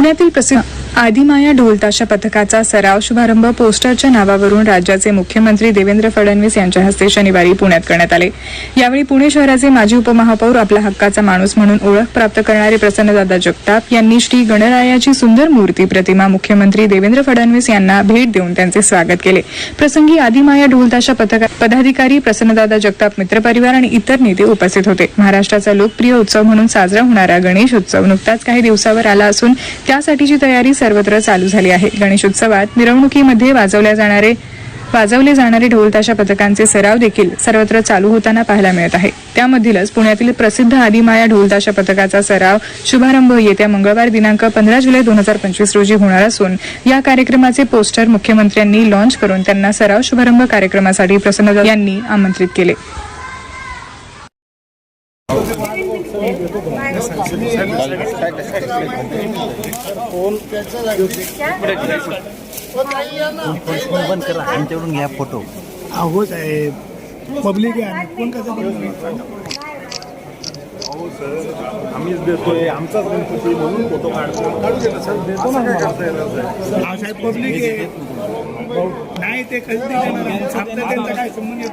पुण्यातील प्रसिद्ध आदिमाया ढोलताशा पथकाचा सराव शुभारंभ पोस्टरच्या नावावरून राज्याचे मुख्यमंत्री देवेंद्र फडणवीस यांच्या हस्ते शनिवारी पुण्यात करण्यात आले. यावेळी पुणे शहराचे माजी उपमहापौर आपला हक्काचा माणूस म्हणून ओळख प्राप्त करणारे प्रसन्नदादा जगताप यांनी श्री गणरायाची सुंदर मूर्ती प्रतिमा मुख्यमंत्री देवेंद्र फडणवीस यांना भेट देऊन त्यांचे स्वागत केले. प्रसंगी आदिमाया ढोलताशा पथका पदाधिकारी प्रसन्नदादा जगताप मित्रपरिवार आणि इतर नेते उपस्थित होते. महाराष्ट्राचा लोकप्रिय उत्सव म्हणून साजरा होणारा गणेश उत्सव नुकताच काही दिवसावर आला असून त्यासाठीची तयारी सर्वत्र चालू झाली आहे. गणेशोत्सवात मिरवणुकीमध्ये वाजवल्या जाणारे वाजवले जाणारे ढोलताशा पथकांचे सराव देखील सर्वत्र चालू होताना पाहायला मिळत आहे. त्यामधीलच पुण्यातील प्रसिद्ध आदिमाया ढोलताशा पथकाचा सराव शुभारंभ येत्या मंगळवार दिनांक पंधरा जुलै दोन हजार पंचवीस रोजी होणार असून या कार्यक्रमाचे पोस्टर मुख्यमंत्र्यांनी लॉन्च करून त्यांना सराव शुभारंभ कार्यक्रमासाठी प्रसन्न यांनी आमंत्रित केले. बंद करा आमच्याकडून घ्या फोटो अहो साहेब पब्लिक आहे कोण कसं बनवणार? आम्हीच देतोय आमचाच गणपती म्हणून फोटो काढतो काढू देतो ना करता पब्लिक आहे नाही ते कधी देणार त्यांचा काय संबंध